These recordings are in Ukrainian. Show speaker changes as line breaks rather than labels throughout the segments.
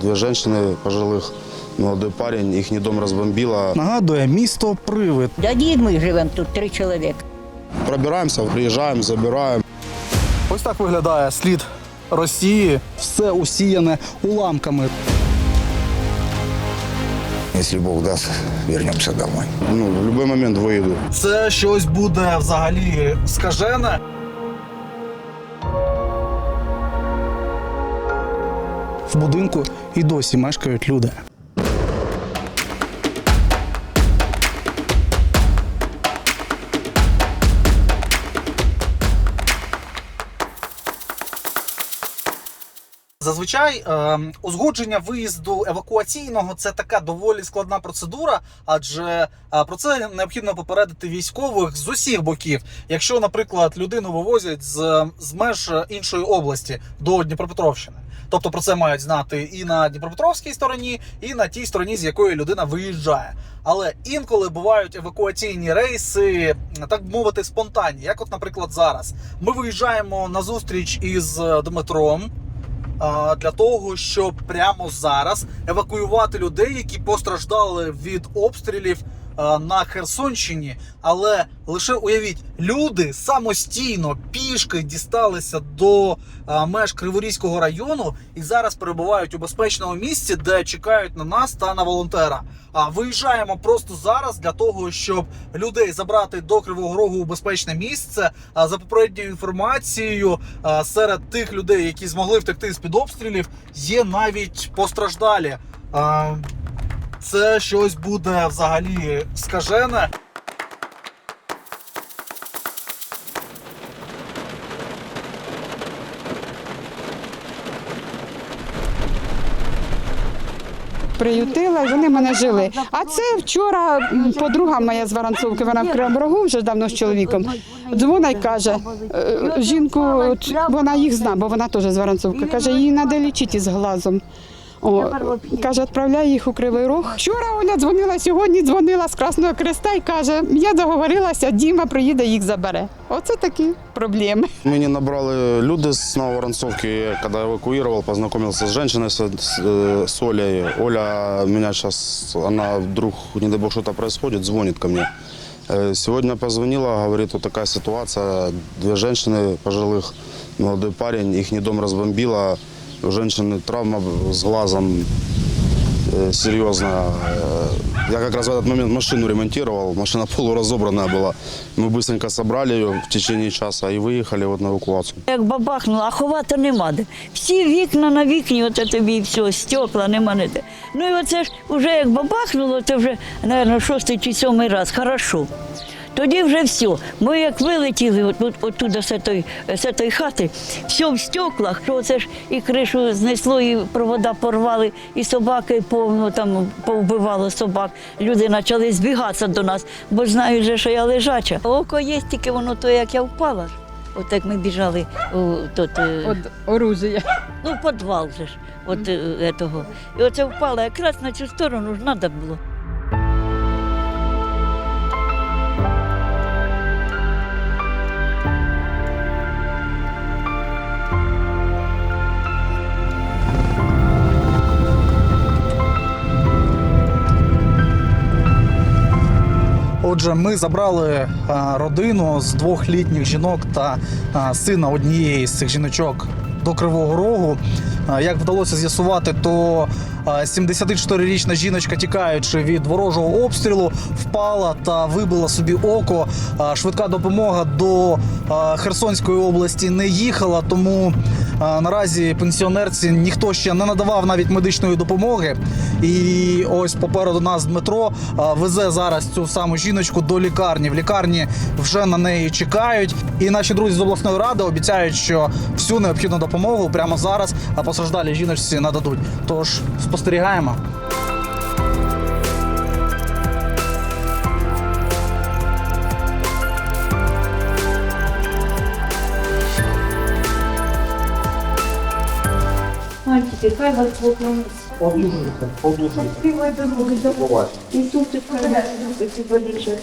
две женщины пожилых, молодой парень, их дом разбомбило.
Нагадує місто Привид.
Да ми живемо тут три чоловіка.
Пробираемся, приезжаем, забираем.
Ось так виглядає слід Росії. Все усіяне уламками.
Если Бог даст, вернемся домой.
Ну, в любой момент выеду.
Це щось буде взагалі скажене. В будинку і досі мешкають люди. Зазвичай е, узгодження виїзду евакуаційного це така доволі складна процедура, адже е, про це необхідно попередити військових з усіх боків. Якщо, наприклад, людину вивозять з, з меж іншої області до Дніпропетровщини. Тобто про це мають знати і на Дніпропетровській стороні, і на тій стороні, з якої людина виїжджає. Але інколи бувають евакуаційні рейси, так мовити, спонтанні. Як, от, наприклад, зараз ми виїжджаємо на зустріч із е, Дмитром для того, щоб прямо зараз евакуювати людей, які постраждали від обстрілів на Херсонщині. Але лише уявіть, люди самостійно пішки дісталися до меж Криворізького району і зараз перебувають у безпечному місці, де чекають на нас та на волонтера. А виїжджаємо просто зараз для того, щоб людей забрати до Кривого Рогу у безпечне місце. А за попередньою інформацією, серед тих людей, які змогли втекти з під обстрілів, є навіть постраждалі. Це щось буде взагалі скажене.
приютила, і вони мене жили. А це вчора подруга моя з Воронцовки, вона в Кривому вже давно з чоловіком. Дзвона й каже, е, жінку, вона їх знає, бо вона теж з Воронцовки. Каже, її треба лічити з глазом. О, каже, відправляй їх у Кривий Рог. Вчора Оля дзвонила, сьогодні дзвонила з Красного Креста і каже, я договорилася, Діма приїде, їх забере. Оце такі проблеми.
Меня набрали люди с Нововоронцовки. Я когда эвакуировал, познакомился с женщиной, с, с, э, с Олей. Оля меня сейчас, она вдруг, не дай бог, что-то происходит, звонит ко мне. Э, Сегодня позвонила, говорит, вот такая ситуация. Две женщины пожилых, молодой парень, их дом разбомбило. У женщины травма с глазом э, серьезная. Э, Я как раз в этот момент машину ремонтировал, машина полуразобранная была. Мы быстренько собрали ее в течение часа и выехали вот на эвакуацию.
Як бабахнуло, а ховати нема де. Всі вікна на вікні, оце тобі і все, стекла, нема не де. Ну і оце ж вже як бабахнуло, це вже, мабуть, шостий чи сьомий раз, хорошо. Тоді вже все. Ми як вилетіли от, от, оттуда з тої, з тої хати, все в стеклах, що це ж і кришу знесло, і провода порвали, і собаки повно там повбивало собак. Люди почали збігатися до нас, бо знають, же, що я лежача. Око є, тільки воно то, як я впала. От як ми біжали у тот, е,
От оружия.
ну, підвал же ж, от е, этого. І оце впала якраз на цю сторону ж треба було.
Отже, ми забрали е, родину з двох літніх жінок та е, сина однієї з цих жіночок до Кривого Рогу. Як вдалося з'ясувати, то е, 74-річна жіночка, тікаючи від ворожого обстрілу, впала та вибила собі око. Швидка допомога до Херсонської області не їхала, тому наразі пенсіонерці ніхто ще не надавав навіть медичної допомоги. І ось попереду нас Дмитро везе зараз цю саму жіночку до лікарні. В лікарні вже на неї чекають. І наші друзі з обласної ради обіцяють, що всю необхідну допомогу прямо зараз а постраждалій жіночці нададуть. Тож спостерігаємо.
Мальчики, хай вас І тут ти ці боліче.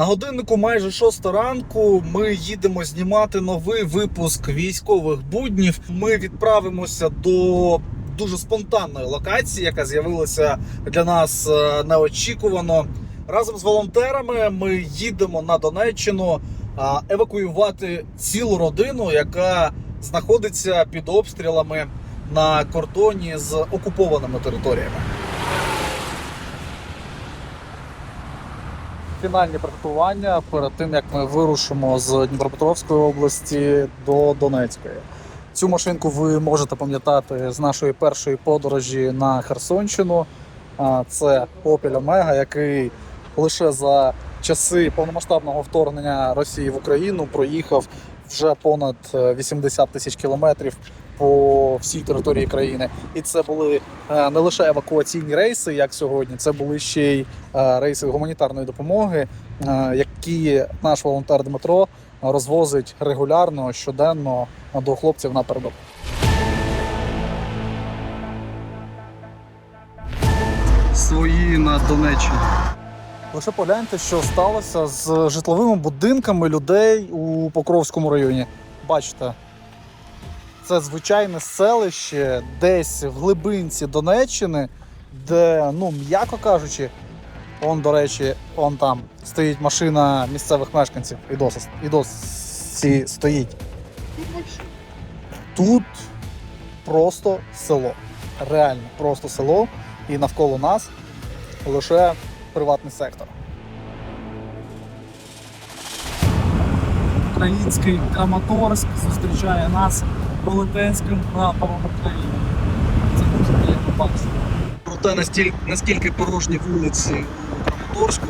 На годиннику майже шоста ранку. Ми їдемо знімати новий випуск військових буднів. Ми відправимося до дуже спонтанної локації, яка з'явилася для нас е, неочікувано. Разом з волонтерами ми їдемо на Донеччину евакуювати цілу родину, яка знаходиться під обстрілами на кордоні з окупованими територіями. Фінальні приготування перед тим як ми вирушимо з Дніпропетровської області до Донецької. Цю машинку ви можете пам'ятати з нашої першої подорожі на Херсонщину. Це Opel Omega, який лише за часи повномасштабного вторгнення Росії в Україну проїхав вже понад е, 80 тисяч кілометрів по всій території країни. І це були е, не лише евакуаційні рейси, як сьогодні, це були ще й е, рейси гуманітарної допомоги, е, які наш волонтер Дмитро розвозить регулярно щоденно до хлопців на передок. Свої на Донеччині. Лише погляньте, що сталося з житловими будинками людей у Покровському районі. Бачите, це звичайне селище десь в глибинці Донеччини, де, ну, м'яко кажучи, он, до речі, он там стоїть машина місцевих мешканців і досі, досі стоїть. Тут просто село. Реально просто село, і навколо нас лише приватний сектор.
Український Краматорськ зустрічає нас велетенським прапором України. Це дуже приємно бачити.
Проте настільки, наскільки порожні вулиці у Краматорську,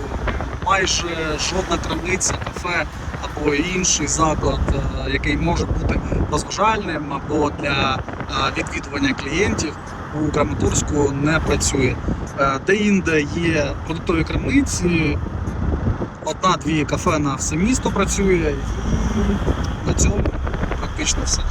майже жодна крамниця, кафе або інший заклад, е, який може бути розважальним або для е, відвідування клієнтів у Краматорську не працює. Е, Де-інде є продуктові крамниці, одна-дві кафе на все місто працює, і на цьому практично все.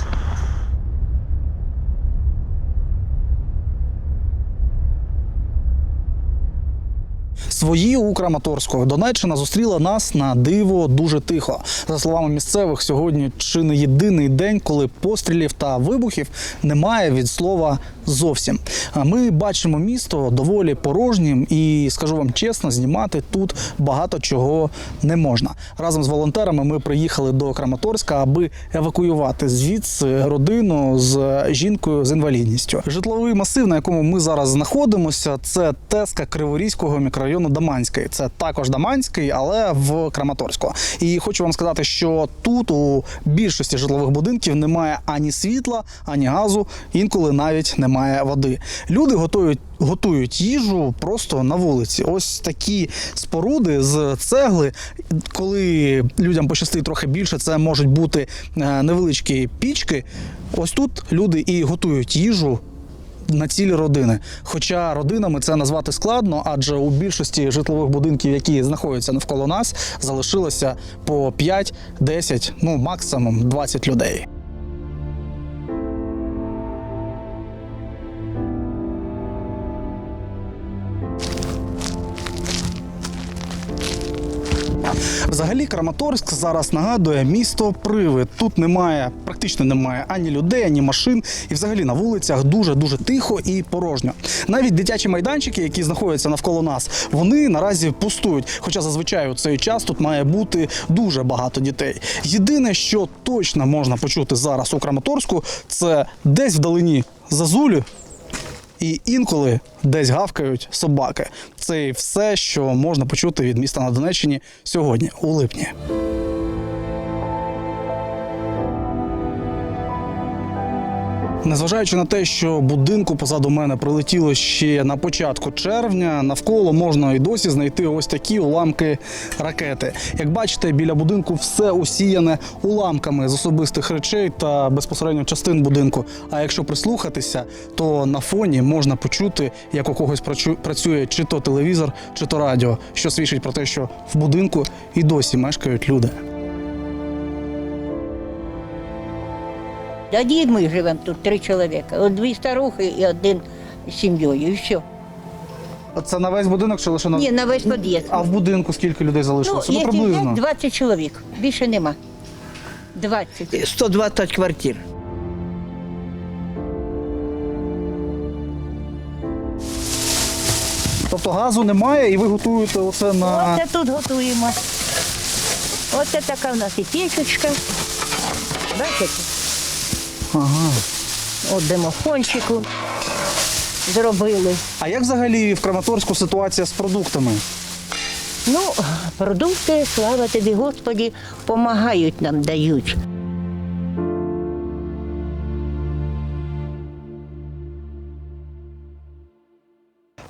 Свої у Краматорську Донеччина зустріла нас на диво дуже тихо. За словами місцевих, сьогодні чи не єдиний день, коли пострілів та вибухів немає від слова зовсім. Ми бачимо місто доволі порожнім, і скажу вам чесно, знімати тут багато чого не можна. Разом з волонтерами ми приїхали до Краматорська, аби евакуювати звідси родину з жінкою з інвалідністю. Житловий масив, на якому ми зараз знаходимося, це Теска Криворізького мікрорайону Даманський. Це також Даманський, але в Краматорську. І хочу вам сказати, що тут у більшості житлових будинків немає ані світла, ані газу, інколи навіть немає води. Люди готують. Готують їжу просто на вулиці. Ось такі споруди з цегли. Коли людям пощастить трохи більше, це можуть бути е, невеличкі пічки. Ось тут люди і готують їжу на цілі родини. Хоча родинами це назвати складно, адже у більшості житлових будинків, які знаходяться навколо нас, залишилося по 5, 10, ну максимум 20 людей. Взагалі, Краматорськ зараз нагадує місто Привид. Тут немає, практично немає ані людей, ані машин, і взагалі на вулицях дуже дуже тихо і порожньо. Навіть дитячі майданчики, які знаходяться навколо нас, вони наразі пустують. Хоча зазвичай у цей час тут має бути дуже багато дітей. Єдине, що точно можна почути зараз у Краматорську, це десь вдалині зазулі і інколи десь гавкають собаки. Це все, що можна почути від міста на Донеччині сьогодні, у липні. Незважаючи на те, що будинку позаду мене прилетіло ще на початку червня, навколо можна і досі знайти ось такі уламки ракети. Як бачите, біля будинку все усіяне уламками з особистих речей та безпосередньо частин будинку. А якщо прислухатися, то на фоні можна почути, як у когось працю- працює чи то телевізор, чи то радіо, що свідчить про те, що в будинку і досі мешкають люди.
Один ми живемо тут, три чоловіка. От дві старухи і один з сім'єю, і все.
Це на весь будинок чи лише на
Ні, на весь під'їзд.
а в будинку скільки людей
Ну,
залишилося? Ну,
якщо
приблизно.
є 20 чоловік, більше нема. 20.
120 квартир.
Тобто газу немає, і ви готуєте оце на
Оце тут готуємо. Оце така в нас і пічечка. Бачите?
Ага.
От димофончику зробили.
А як взагалі в Краматорську ситуація з продуктами?
Ну, продукти, слава тобі, Господі, допомагають нам, дають.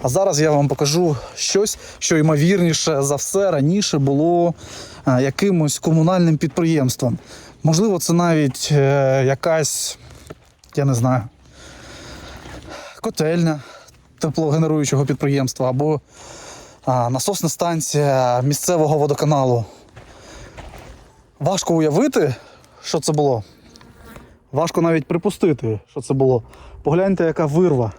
А зараз я вам покажу щось, що ймовірніше за все раніше було е, якимось комунальним підприємством. Можливо, це навіть е, якась, я не знаю, котельня теплогенеруючого підприємства або насосна станція місцевого водоканалу. Важко уявити, що це було. Важко навіть припустити, що це було. Погляньте, яка вирва.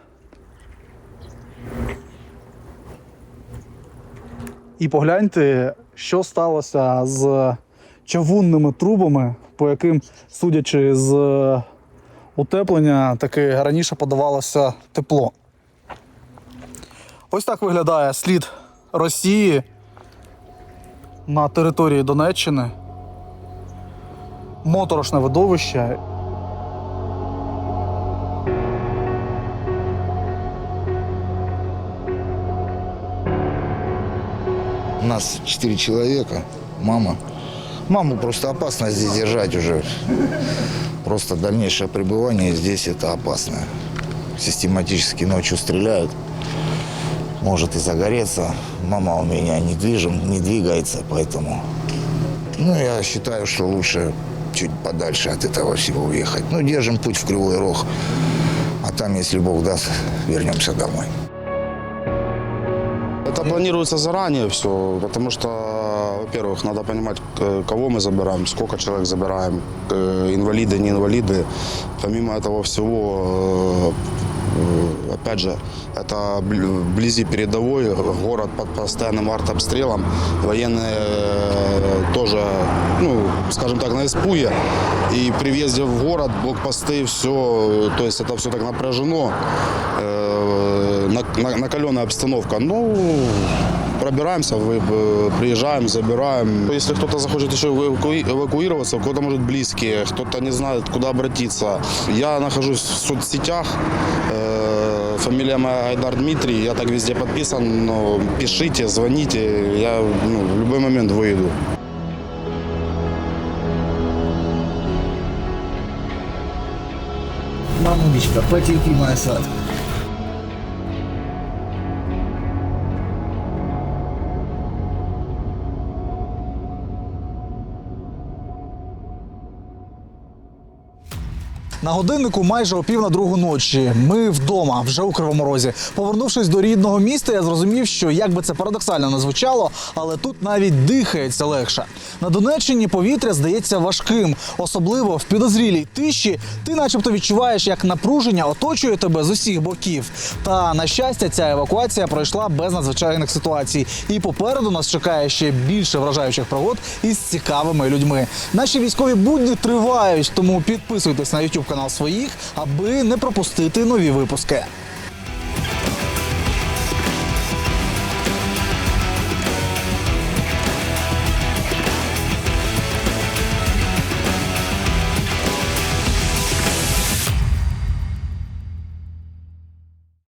І погляньте, що сталося з чавунними трубами, по яким, судячи з е, утеплення, таки раніше подавалося тепло. Ось так виглядає слід Росії на території Донеччини. Моторошне видовище.
У нас четыре человека, мама. Маму просто опасно здесь держать уже. Просто дальнейшее пребывание здесь это опасно. Систематически ночью стреляют. Может и загореться. Мама у меня не, движем, не двигается, поэтому... Ну, я считаю, что лучше чуть подальше от этого всего уехать. Ну, держим путь в Кривой Рог. А там, если Бог даст, вернемся домой.
Это планируется заранее все, потому что, во-первых, надо понимать, кого мы забираем, сколько человек забираем, инвалиды, не инвалиды. Помимо этого всего, э, опять же, это бл- вблизи передовой, город под постоянным артобстрелом, военные э, тоже, ну, скажем так, на испуге. И при въезде в город блокпосты, все, то есть это все так напряжено, э, на- на- накаленная обстановка. Ну, пробираемся, вы- э, приезжаем, забираем. Если кто-то захочет еще эваку- эвакуироваться, у кого-то, может, близкие, кто-то не знает, куда обратиться. Я нахожусь в соцсетях, э, фамилия моя Айдар Дмитрий, я так везде подписан, но пишите, звоните, я ну, в любой момент выйду.
Мамулечка, потерпи, моя сад.
На годиннику майже о пів на другу ночі. Ми вдома, вже у Кривому Розі. Повернувшись до рідного міста, я зрозумів, що як би це парадоксально не звучало, але тут навіть дихається легше. На Донеччині повітря здається важким, особливо в підозрілій тиші. Ти, начебто, відчуваєш, як напруження оточує тебе з усіх боків. Та на щастя, ця евакуація пройшла без надзвичайних ситуацій. І попереду нас чекає ще більше вражаючих пригод із цікавими людьми. Наші військові будні тривають, тому підписуйтесь на YouTube канал своїх, аби не пропустити нові випуски.